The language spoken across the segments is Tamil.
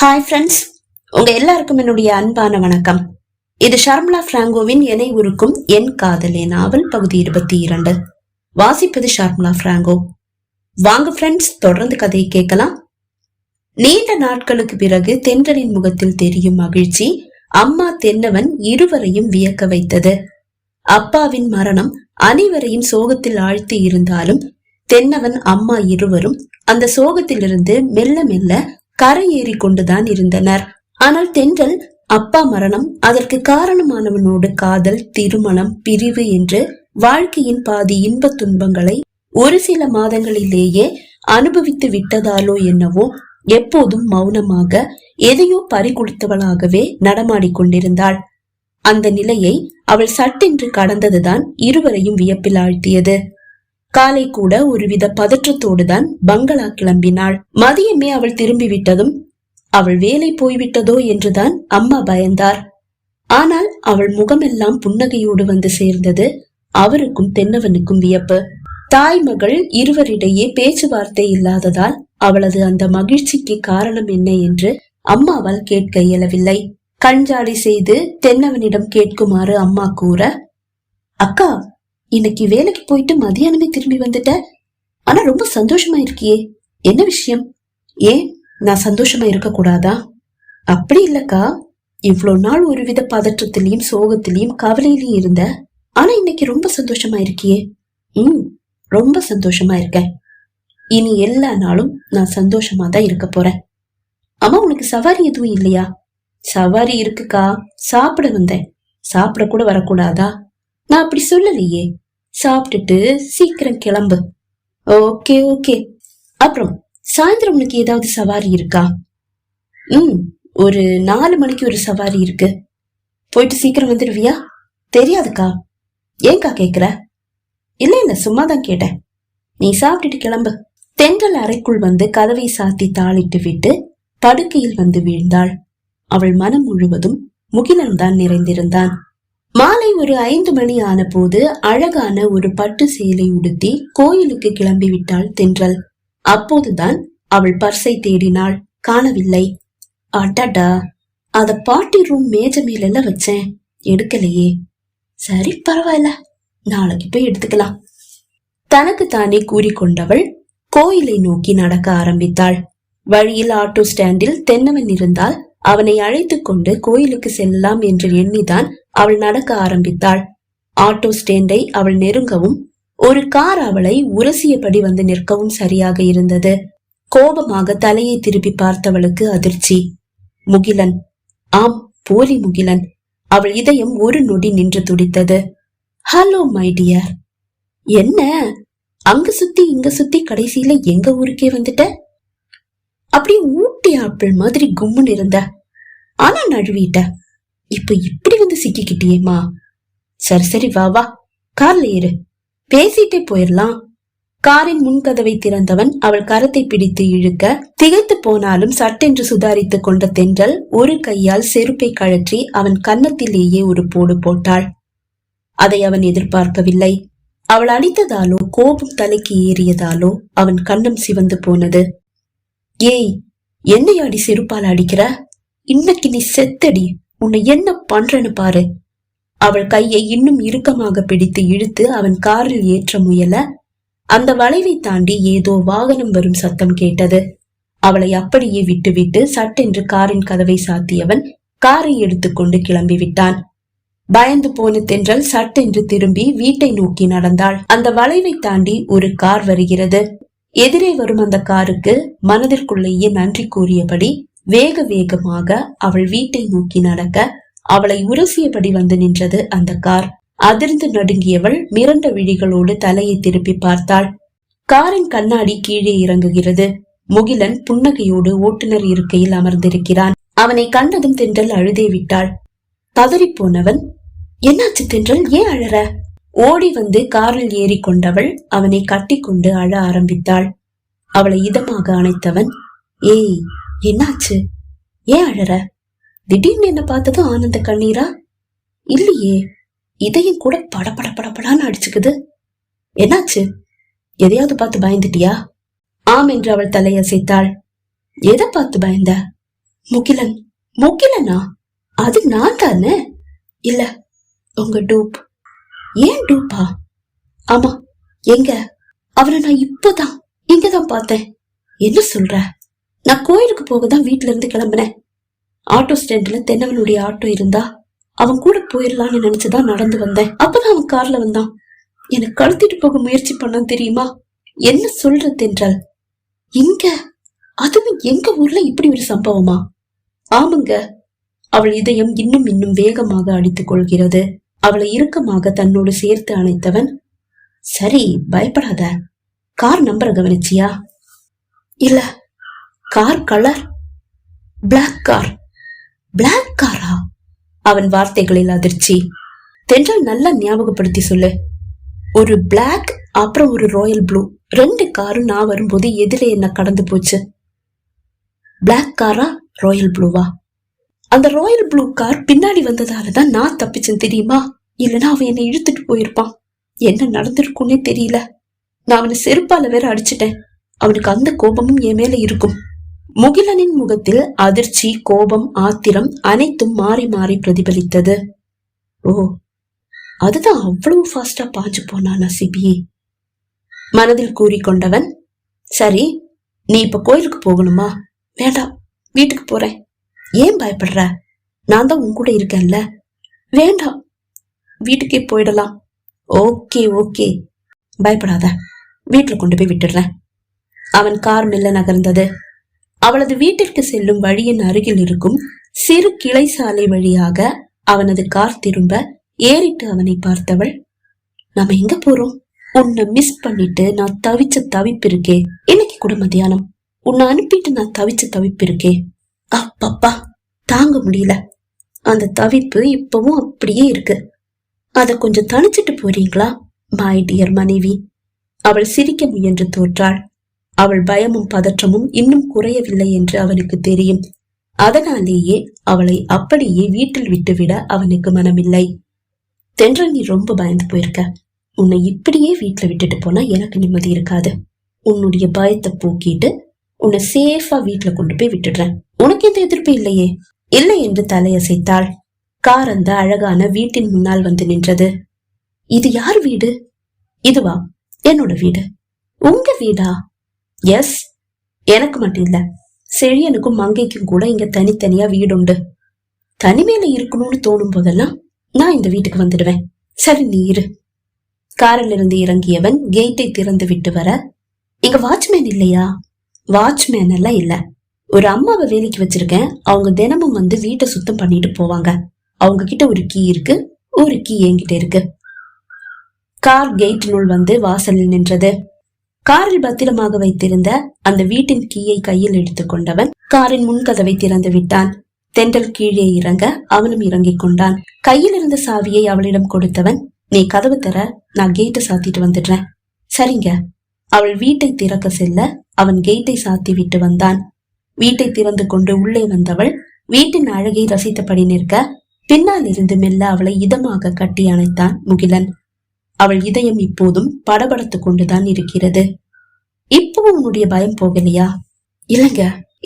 ஹாய் ஃப்ரெண்ட்ஸ் உங்க எல்லாருக்கும் என்னுடைய அன்பான வணக்கம். இது ஷர்மலா பிராங்கோவின் என்னை உருக்கும் என் காதலே நாவல் பகுதி இருபத்தி இரண்டு. வாசிப்பது ஷர்மலா பிராங்கோ. வாங்க ஃப்ரெண்ட்ஸ் தொடர்ந்து கதையை கேட்கலாம். நீண்ட நாட்களுக்கு பிறகு தென்றலின் முகத்தில் தெரியும் மகிழ்ச்சி அம்மா தென்னவன் இருவரையும் வியக்க வைத்தது. அப்பாவின் மரணம் அனைவரையும் சோகத்தில் ஆழ்த்தி இருந்தாலும் தென்னவன் அம்மா இருவரும் அந்த சோகத்திலிருந்து மெல்ல மெல்ல கரையேறி கொண்டுதான் இருந்தனர். ஆனால் தென்றல் அப்பா மரணம் அதற்கு காரணமானவனோடு காதல் திருமணம் பிரிவு என்று வாழ்க்கையின் பாதி இன்ப துன்பங்களை ஒரு சில மாதங்களிலேயே அனுபவித்து விட்டதாலோ என்னவோ எப்போதும் மௌனமாக எதையோ பறிகொடுத்தவளாகவே நடமாடிக் கொண்டிருந்தாள். அந்த நிலையை அவள் சட்டென்று கடந்ததுதான் இருவரையும் வியப்பில் ஆழ்த்தியது. காலை கூட ஒருவித பதற்றத்தோடுதான் பங்களா கிளம்பினாள். மதியமே அவள் திரும்பி விட்டதும் அவள் வேலை போய்விட்டதோ என்றுதான் அம்மா பயந்தார். ஆனால் அவள் முகமெல்லாம் புன்னகையோடு வந்து சேர்ந்தது அவருக்கும் தென்னவனுக்கும் வியப்பு. தாய் மகள் இருவரிடையே பேச்சுவார்த்தை இல்லாததால் அவளது அந்த மகிழ்ச்சிக்கு காரணம் என்ன என்று அம்மாவால் கேட்க இயலவில்லை. கண்ஜாடி செய்து தென்னவனிடம் கேட்குமாறு அம்மா கூற அக்கா இன்னைக்கு வேலைக்கு போயிட்டு மதியானமே திரும்பி வந்துட்ட. ஆனா ரொம்ப சந்தோஷமா இருக்கியே என்ன விஷயம்? ஏன் நான் சந்தோஷமா இருக்க கூடாதா அப்படி இல்லக்கா. இவ்வளோ நாள் ஒருவித பதற்றத்திலையும் சோகத்திலையும் கவலையிலையும் இருந்த. ஆனா இன்னைக்கு ரொம்ப சந்தோஷமா இருக்கியே ம் ரொம்ப சந்தோஷமா இருக்கேன் இனி எல்லா நாளும் நான் சந்தோஷமா தான் இருக்க போறேன். அம்மா உனக்கு சவாரி எதுவும் இல்லையா? சவாரி இருக்குக்கா. சாப்பிட வந்தேன். சாப்பிட கூட வரக்கூடாதா? நான் அப்படி சொல்லலையே. சாப்பிட்டுட்டு சீக்கிரம் கிளம்பு. Okay okay. அப்புறம் சாயந்தரம் உனக்கு ஏதாவது சவாரி இருக்கா? ம் ஒரு நாலு மணிக்கு ஒரு சவாரி இருக்கு. போயிட்டு சீக்கிரம் வந்துடுவியா தெரியாதுக்கா. ஏன்க்கா கேக்குற? இல்ல இல்ல சும்மா தான் கேட்டேன். நீ சாப்பிட்டுட்டு கிளம்பு. தென்றல் அறைக்குள் வந்து கதவை சாத்தி தாளிட்டு விட்டு படுக்கையில் வந்து வீழ்ந்தாள். அவள் மனம் முழுவதும் முகிலன் தான் நிறைந்திருந்தான். மாலை ஒரு ஐந்து மணி ஆன போது அழகான ஒரு பட்டு சேலை உடுத்தி கோயிலுக்கு கிளம்பி விட்டாள் தென்றல். அப்போதுதான் அவள் பர்ஸை தேடினாள். காணவில்லை. அடடா! அத பாட்டி ரூம் மேஜ மேல வச்சேன்? எடுக்கலையே. சரி பரவாயில்ல. நாளைக்கு போய் எடுத்துக்கலாம். தனக்கு தானே கூறிக்கொண்டவள் கோயிலை நோக்கி நடக்க ஆரம்பித்தாள். வழியில் ஆட்டோ ஸ்டாண்டில் தென்னவன் இருந்தால் அவனை அழைத்துக்கொண்டு கோயிலுக்கு செல்லலாம் என்று எண்ணிதான் அவள் நடக்க ஆரம்பித்தாள். ஆட்டோ ஸ்டேண்டை அவள் நெருங்கவும் ஒரு கார் அவளை உரசியபடி வந்து நிற்கவும் சரியாக இருந்தது. கோபமாக தலையை திருப்பி பார்த்தவளுக்கு அதிர்ச்சி. முகிலன். ஆம் போலி முகிலன். அவள் இதயம் ஒரு நொடி நின்று துடித்தது. ஹலோ மை டியர் என்ன? அங்க சுத்தி இங்க சுத்தி கடைசியில எங்க ஊருக்கே வந்துட்ட? அப்படியே ஊட்டி ஆப்பிள் மாதிரி கும்முன்னு இருந்த. ஆனா நழுவிட்ட. இப்ப இப்படி வந்து சிக்கிக்கிட்டியேமா சரி சரி வா வா. கார்ல ஏறு. பேசிட்டே போயிடலாம் காரின் முன்கதவை திறந்தவன் அவள் கரத்தை பிடித்து இழுக்க திகைத்து போனாலும் சட்டென்று சுதாரித்துக் கொண்ட தென்றல் ஒரு கையால் செருப்பை கழற்றி அவன் கன்னத்திலேயே ஒரு போடு போட்டாள். அதை அவன் எதிர்பார்க்கவில்லை. அவள் அடித்ததாலோ கோபம் தலைக்கு ஏறியதாலோ அவன் கண்ணம் சிவந்து போனது. ஏய் என்னையாடி செருப்பால் அடிக்கிற? இன்னைக்கு நீ செத்தடி. உன்னை என்ன பண்றேன்னு பாரு. அவள் கையை இன்னும் இறுக்கமாக பிடித்து இழுத்து அவன் காரில் ஏற்ற முயல அந்த வளைவை தாண்டி ஏதோ வாகனம் வரும் சத்தம் கேட்டது. அவளை அப்படியே விட்டுவிட்டு சட்டென்று காரின் கதவை சாத்தியவன் காரை எடுத்துக்கொண்டு கிளம்பி விட்டான் பயந்து போன தென்றல் சட்டென்று திரும்பி வீட்டை நோக்கி நடந்தாள். அந்த வளைவை தாண்டி ஒரு கார் வருகிறது. எதிரே வரும் அந்த காருக்கு மனதிற்குள்ளேயே நன்றி கூறியபடி வேக வேகமாக அவள் வீட்டை நோக்கி நடக்க அவளை உரசியபடி வந்து நின்றது அந்த கார். அதிர்ந்து நடுங்கியவள் மிரண்ட விழிகளோடு தலையை திருப்பி பார்த்தாள். காரின் கண்ணாடி கீழே இறங்குகிறது. முகிலன் புன்னகையோடு ஓட்டுநர் இருக்கையில் அமர்ந்திருக்கிறான். அவனை கண்டதும் தென்றல் அழுதே விட்டாள். பதறிப்போனவன் என்னாச்சு தென்றல்? ஏன் அழற? ஓடி வந்து காரில் ஏறி கொண்டவள் அவனை கட்டிக்கொண்டு அழ ஆரம்பித்தாள். அவளை இதமாக அணைத்தவன் ஏய் என்னாச்சு? ஏன் அழற? திடீர்னு என்ன பார்த்ததும் ஆனந்த கண்ணீரா? இல்லையே. இதையும் கூட பட பட படபடான்னு அடிச்சுக்குது. என்னாச்சு? எதையாவது பார்த்து பயந்துட்டியா? ஆம் என்று அவள் தலையசைத்தாள். எதை பார்த்து பயந்த? முகிலன். முகிலனா? அது நான் தானே? இல்ல உங்க டூப். ஏன் டூப்பா? ஆமா எங்க? அவரை நான் இப்போதான் இங்கதான் பார்த்தேன். என்ன சொல்ற? நான் கோயிலுக்கு போக தான் வீட்ல இருந்து கிளம்பினேன். ஆட்டோ ஸ்டாண்ட்ல தென்னவனுடைய ஆட்டோ இருந்தா அவன் கூட போயிடலான்னு நினைச்சுதான் நடந்து வந்தேன். அப்பதான் அவன் கார்ல வந்தான். என்னை கழுத்திட்டு போக முயற்சி பண்ணான் தெரியுமா? என்ன சொல்றது என்றால் இங்க அதுவும் எங்க ஊர்ல இப்படி ஒரு சம்பவமா? ஆமாங்க அவள் இதயம் இன்னும் இன்னும் வேகமாக அடித்துக் கொள்கிறது. அவளை இறுக்கமாக தன்னோடு சேர்த்து அணைத்தவன் சரி பயப்படாத கார் நம்பரை கவனிச்சியா? இல்ல car colour black car black காரா அவன் வார்த்தைகளில் அதிர்ச்சி. தென்றல் நல்லா ஞாபகப்படுத்தி சொல்லு. ஒரு பிளாக் அப்புறம் ஒரு ராயல் ப்ளூ ரெண்டு காரும் நான் வரும்போது எதிரே என்ன கடந்து போச்சு. பிளாக் காரா ராயல் ப்ளூவா அந்த ராயல் ப்ளூ கார் பின்னாடி வந்ததால தான் நான் தப்பிச்சேன் தெரியுமா? இல்லைன்னா அவன் என்னை இழுத்துட்டு போயிருப்பான். என்ன நடந்திருக்குன்னே தெரியல. நான் அவனை செருப்பால வேற அடிச்சிட்டேன். அவனுக்கு அந்த கோபமும் என் மேல இருக்கும். முகிலனின் முகத்தில் அதிர்ச்சி கோபம் ஆத்திரம் அனைத்தும் மாறி மாறி பிரதிபலித்தது. ஓ அதுதான் அவ்வளவு ஃபாஸ்டா பாஞ்சு போனானா சிபி மனதில் கூறிக்கொண்டவன் சரி நீ இப்ப கோயிலுக்கு போகணுமா? வேண்டாம் வீட்டுக்கு போறேன். ஏன் பயப்படுற? நான் தான் உன் கூட இருக்கேன்ல. வேண்டாம் வீட்டுக்கே போயிடலாம். Okay okay. பயப்படாத வீட்டுல கொண்டு போய் விட்டுடுறேன். அவன் கார் மெல்ல நகர்ந்தது. அவளது வீட்டிற்கு செல்லும் வழியின் அருகில் இருக்கும் சிறு கிளை சாலை வழியாக அவனது கார் திரும்ப ஏறிட்டு அவனை பார்த்தவள் நாம எங்க போறோம்? உன்னை மிஸ் பண்ணிட்டு நான் தவிச்ச தவிப்பு இருக்கே. இன்னைக்கு கூட மத்தியானம்? உன்னை அனுப்பிட்டு நான் தவிச்ச தவிப்பு இருக்கே. அப்பப்பா தாங்க முடியல. அந்த தவிப்பு இப்பவும் அப்படியே இருக்கு. அத கொஞ்சம் தணிச்சிட்டு போறீங்களா மை டியர் மனைவி? அவள் சிரிக்க முயன்று தோற்றாள். அவள் பயமும் பதற்றமும் இன்னும் குறையவில்லை என்று அவனுக்கு தெரியும். அதனாலேயே அவளை அப்படியே வீட்டில் விட்டுவிட அவனுக்கு மனமில்லை. தென்றல் நீ ரொம்ப பயந்து போயிருக்க. உன்னை இப்படியே வீட்டுல விட்டுட்டு போனா எனக்கு நிம்மதி இருக்காது. உன்னுடைய பயத்தை போக்கிட்டு உன்னை சேஃபா வீட்டுல கொண்டு போய் விட்டுடுறேன். உனக்கு எந்த எதிர்ப்பு இல்லையே. இல்லை என்று தலையசைத்தாள். கார் அந்த அழகான வீட்டின் முன்னால் வந்து நின்றது. இது யார் வீடு? இதுவா? என்னோட வீடு. உங்க வீடா? எஸ் எனக்கு மட்டும் இல்ல. செழியனுக்கும் மங்கைக்கும் கூட இங்க தனித்தனியா வீடு உண்டு. தனிமையில இருக்கணும்னு தோணும் போதெல்லாம் நான் இந்த வீட்டுக்கு வந்துடுவேன். சரி நீ இரு. காரில் இருந்து இறங்கியவன் கேட்டை திறந்து விட்டு வர இங்க வாட்ச்மேன் இல்லையா? வாட்ச்மேன் எல்லாம் இல்ல. ஒரு அம்மாவை வேலைக்கு வச்சிருக்கேன். அவங்க தினமும் வந்து வீட்டை சுத்தம் பண்ணிட்டு போவாங்க. அவங்க கிட்ட ஒரு கீ இருக்கு. ஒரு கீ என்கிட்ட இருக்கு. கார் கேட்டினுள் வந்து வாசலில் நின்றது. காரில் பத்திரமாக வைத்திருந்த அந்த வீட்டின் கீயை கையில் எடுத்துக்கொண்டவன் காரின் முன்கதவை திறந்து விட்டான். தென்றல் கீழே இறங்க அவனும் இறங்கிக் கொண்டான். கையில் இருந்த சாவியை அவளிடம் கொடுத்தவன் நீ கதவு தர நான் கேட்டை சாத்திட்டு வந்துடுறேன். சரிங்க. அவள் வீட்டை திறக்க செல்ல அவன் கேட்டை சாத்தி விட்டு வந்தான். வீட்டை திறந்து கொண்டு உள்ளே வந்தவள் வீட்டின் அழகை ரசித்தபடி நிற்க பின்னால் இருந்து மெல்ல அவளை இதமாக கட்டி அணைத்தான் முகிலன். அவள் இதயம் இப்போதும் படபடத்து கொண்டுதான் இருக்கிறது. இப்பவும் உன்னுடைய பயம் போகலையா? இல்லங்க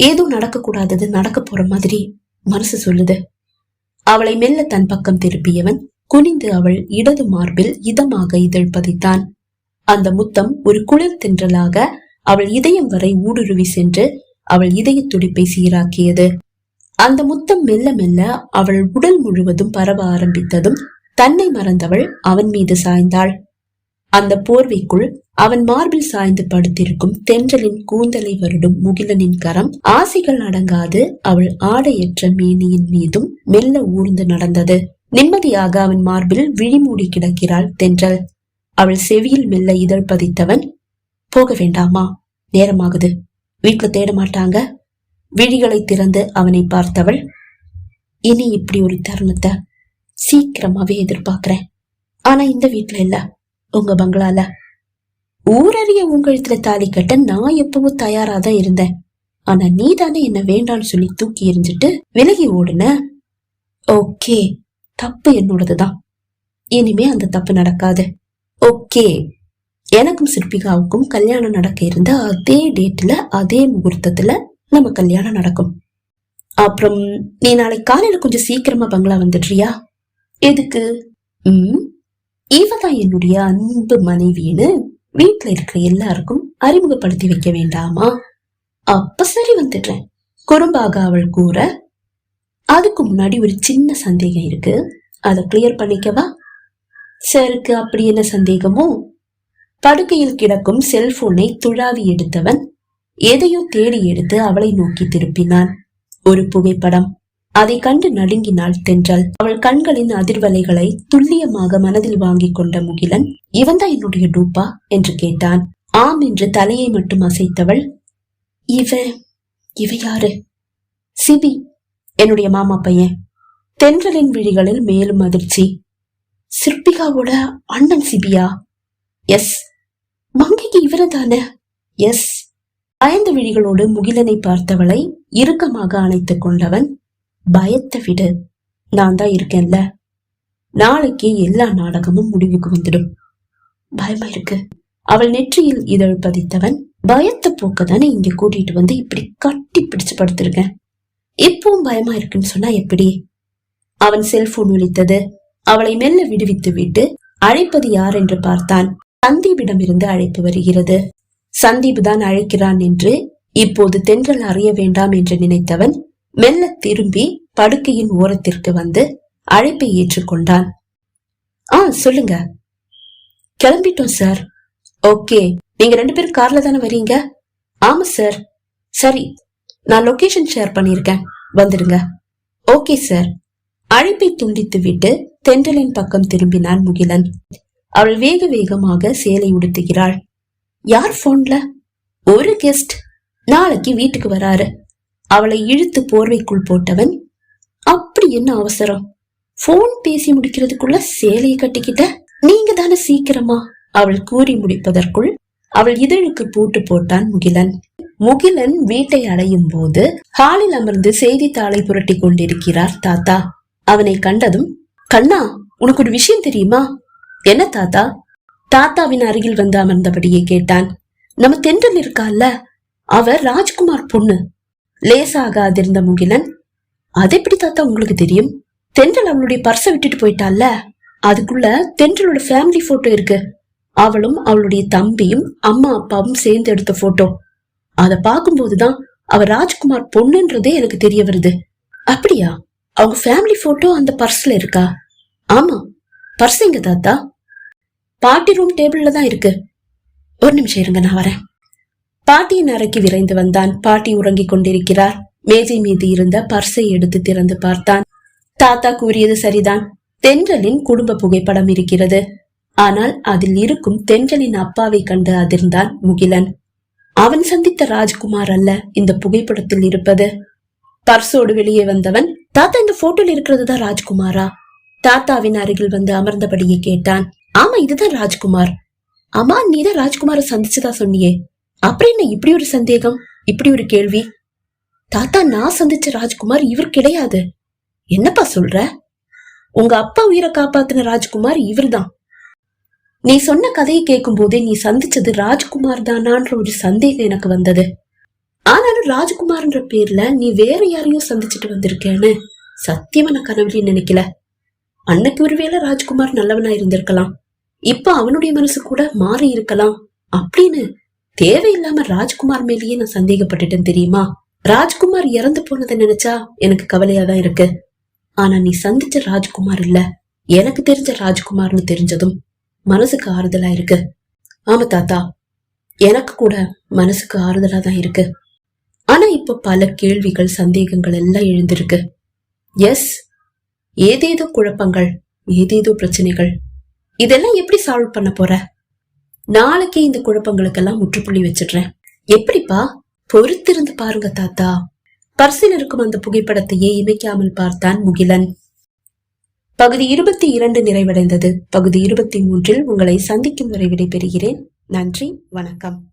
ஏதோ நடக்க கூடாதது நடக்க போற மாதிரி மனசு சொல்லுது. அவளை மெல்ல தன் பக்கம் திருப்பியவன் குனிந்து அவள் இடது மார்பில் இதமாக இதழ் பதித்தான். அந்த முத்தம் ஒரு குளிர் தென்றலாக அவள் இதயம் வரை ஊடுருவி சென்று அவள் இதய துடிப்பை சீராக்கியது. அந்த முத்தம் மெல்ல மெல்ல அவள் உடல் முழுவதும் பரவ ஆரம்பித்ததும் தன்னை மறந்தவள் அவன் மீது சாய்ந்தாள். அந்த போர்வைக்குள் அவன் மார்பில் சாய்ந்து படுத்திருக்கும் தென்றலின் கூந்தலை வருடும் முகிலனின் கரம் ஆசைகள் அடங்காது அவள் ஆடையற்ற மேனியின் மீதும் மெல்ல ஊர்ந்து நடந்தது. நிம்மதியாக அவன் மார்பில் விழிமூடி கிடக்கிறாள் தென்றல். அவள் செவியில் மெல்ல இதழ் பதித்தவன் போக வேண்டாமா நேரமாகுது. வீட்டுல தேட மாட்டாங்க. விழிகளை திறந்து அவனை பார்த்தவள் இனி இப்படி ஒரு தருணத்தை சீக்கிரமாவே எதிர்பார்க்கிறேன். ஆனா இந்த வீட்டுல இல்ல. உங்க பங்களால. ஊரறிய உங்கழுத்துல தாலி கட்ட நான் எப்பவும் தயாரா தான் இருந்தேன். ஆனா நீ தானே என்ன வேண்டான்னு சொல்லி தூக்கி எறிஞ்சிட்டு விலகி ஓடுன. ஓகே தப்பு என்னோடதுதான். இனிமே அந்த தப்பு நடக்காது. ஓகே எனக்கும் சிற்பிகாவுக்கும் கல்யாணம் நடக்க இருந்த அதே டேட்ல அதே முகூர்த்தத்துல நம்ம கல்யாணம் நடக்கும். அப்புறம் நீ நாளைக்கு காலையில கொஞ்சம் சீக்கிரமா பங்களா வந்துடுறியா? எதுக்கு? ம்? இவதான் என்னுடைய அன்பு மனைவின்னு வீட்டுல இருக்கிற எல்லாருக்கும் அறிமுகப்படுத்தி வைக்க வேண்டாமா? அப்ப சரி வந்துடுறேன். குறும்பாக அவள் கூற அதுக்கு முன்னாடி ஒரு சின்ன சந்தேகம் இருக்கு. அதை கிளியர் பண்ணிக்கவா? சருக்கு அப்படி என்ன சந்தேகமோ? படுக்கையில் கிடக்கும் செல்போனை துழாவி எடுத்தவன் எதையோ தேடி எடுத்து அவளை நோக்கி திருப்பினான். ஒரு புகைப்படம். அதை கண்டு நடுங்கினாள் தென்றல். அவள் கண்களின் அதிர்வலைகளை துல்லியமாக மனதில் வாங்கிக் கொண்ட முகிலன் இவன்தான் என்னுடைய டூப்பா என்று கேட்டான். ஆம் என்று தலையை மட்டும் அசைத்தவள் இவ இவ யாரு? சிபி என்னுடைய மாமா பையன். தென்றலின் விழிகளில் மேலும் அதிர்ச்சி. சிற்பிகாவோட அண்ணன் சிபியா? எஸ். மங்கைக்கு இவரதானே எஸ். பயந்த விழிகளோடு முகிலனை பார்த்தவளை இறுக்கமாக அணைத்துக் கொண்டவன் பயத்தை விடு. நான் தான் இருக்கேன்ல. நாளைக்கு எல்லா நாடகமும் முடிவுக்கு வந்துடும். பயமா இருக்கு. அவள் நெற்றியில் இதழ் பதித்தவன் பயத்தை போக்க தானே இங்க கூட்டிட்டு வந்து இப்படி கட்டி பிடிச்சு படுத்திருக்கேன். இப்பவும் பயமா இருக்குன்னு சொன்னா எப்படி? அவன் செல்போன் ஒலித்தது. அவளை மெல்ல விடுவித்து விட்டு அழைப்பது யார் என்று பார்த்தான். சந்தீபிடம் இருந்து அழைப்பு வருகிறது. சந்தீப் தான் அழைக்கிறான் என்று இப்போது தென்றல் அறிய வேண்டாம் என்று நினைத்தவன் மெல்ல திரும்பி படுக்கையின் ஓரத்திற்கு வந்து அழைப்பை ஏற்றுக்கொண்டான். ஆ சொல்லுங்க. கிளம்பிட்டோம் சார். ஓகே. நீங்க ரெண்டு பேரும் கார்ல தானே வரீங்க? ஆமா சார். சரி. நான் லொகேஷன் ஷேர் பண்ணிருக்கேன். வந்துடுங்க. Okay sir. அழைப்பை துண்டித்து விட்டு தென்றலின் பக்கம் திரும்பினான் முகிலன். அவள் வேக வேகமாக சேலை உடுத்துகிறாள். யார் போன்ல? ஒரு கெஸ்ட். நாளைக்கு வீட்டுக்கு வராரு. அவளை இழுத்து போர்வைக்குள் போட்டவன் அப்படி என்ன அவசரம்? போன் பேசி முடிக்கிறதுக்குள்ள சேலையை கட்டிக்கிட்ட? நீங்க தானே சீக்கிரமா? அவள் கூறி முடிப்பதற்குள் அவள் இதழுக்கு பூட்டு போட்டான் முகிலன். முகிலன் வீட்டை அடையும் போது ஹாலில் அமர்ந்து செய்தித்தாளை புரட்டி கொண்டிருக்கிறார் தாத்தா. அவனை கண்டதும் கண்ணா உனக்கு ஒரு விஷயம் தெரியுமா? என்ன தாத்தா? தாத்தாவின் அருகில் வந்து அமர்ந்தபடியே கேட்டான். நம்ம தென்றல் இருக்கால அவர் ராஜ்குமார் பொண்ணு. லேசாக அதிர்ந்த முகிலன் அது எப்படி தாத்தா உங்களுக்கு தெரியும்? தென்றல் அவளுடைய பர்ஸை விட்டுட்டு போயிட்டால அதுக்குள்ள தென்றலோட ஃபேமிலி போட்டோ இருக்கு. அவளும் அவளுடைய தம்பியும் அம்மா அப்பாவும் சேர்ந்து எடுத்த போட்டோ அதை பார்க்கும்போதுதான் அவ ராஜ்குமார் பொண்ணுன்றதே எனக்கு தெரிய வருது. அப்படியா? அவங்க ஃபேமிலி போட்டோ அந்த பர்ஸ்ல இருக்கா? ஆமா. பர்ஸ் எங்க தாத்தா? பாட்டி ரூம் டேபிள்ல தான் இருக்கு. ஒரு நிமிஷம் இருங்க நான் வரேன். பாட்டியின் அறைக்கு விரைந்து வந்தான். பாட்டி உறங்கிக் கொண்டிருக்கிறார். மேஜை மீது இருந்த பர்ஸை எடுத்து திறந்து பார்த்தான். தாத்தா கூறியது சரிதான். தென்றலின் குடும்ப புகைப்படம் இருக்கிறது. ஆனால் அதில் இருக்கும் தென்றலின் அப்பாவை கண்டு அதிர்ந்தான் முகிலன். அவன் சந்தித்த ராஜ்குமார் அல்ல இந்த புகைப்படத்தில் இருப்பது. பர்சோடு வெளியே வந்தவன் தாத்தா இந்த போட்டோல இருக்கிறது தான் ராஜ்குமாரா? தாத்தாவின் அருகில் வந்து அமர்ந்தபடியே கேட்டான். ஆமா இதுதான் ராஜ்குமார். அம்மா நீதான் ராஜ்குமார சந்திச்சதா சொன்னியே? அப்புறம் என்ன இப்படி ஒரு சந்தேகம்? இப்படி ஒரு கேள்வி? தாத்தா நான் சந்திச்ச ராஜ்குமார் இவர் கிடையாது. என்னப்பா சொல்ற? உங்க அப்பா உயிரை காப்பாத்தின ராஜ்குமார் இவர்தான். நீ சொன்ன கதையை கேட்கும் போதே நீ சந்திச்சது ராஜ்குமார் தானான்ற ஒரு சந்தேகம் எனக்கு வந்தது. ஆனாலும் ராஜ்குமார்ன்ற பேர்ல நீ வேற யாரையும் சந்திச்சுட்டு வந்திருக்கேன்னு சத்தியமா நான் கனவுலையும் நினைக்கல. அன்னைக்கு ஒருவேளை ராஜ்குமார் நல்லவனா இருந்திருக்கலாம். இப்ப அவனுடைய மனசு கூட மாறி இருக்கலாம். அப்படின்னு தேவையில்லாம ராஜ்குமார் மேலேயே நான் சந்தேகப்பட்டுட்டேன் தெரியுமா? ராஜ்குமார் இறந்து போனதை நினைச்சா எனக்கு கவலையா தான் இருக்கு. ஆனா நீ சந்திச்ச ராஜ்குமார் இல்ல. எனக்கு தெரிஞ்ச ராஜ்குமார்னு தெரிஞ்சதும் மனசுக்கு ஆறுதலா இருக்கு. ஆமா தாத்தா எனக்கு கூட மனசுக்கு ஆறுதலா தான் இருக்கு. ஆனா இப்ப பல கேள்விகள் சந்தேகங்கள் எல்லாம் எழுந்திருக்கு. எஸ் ஏதேதோ குழப்பங்கள் ஏதேதோ பிரச்சனைகள். இதெல்லாம் எப்படி சால்வ் பண்ண போற? நாளைக்கே இந்த குழப்பங்களுக்கெல்லாம் முற்றுப்புள்ளி வச்சிடுறேன். எப்படிப்பா? பொறுத்திருந்து பாருங்க தாத்தா. பர்சில் இருக்கும் அந்த புகைப்படத்தையே இமைக்காமல் பார்த்தான் முகிலன். பகுதி இருபத்தி இரண்டு நிறைவடைந்தது. பகுதி இருபத்தி மூன்றில் உங்களை சந்திக்கும் வரை விடைபெறுகிறேன். நன்றி வணக்கம்.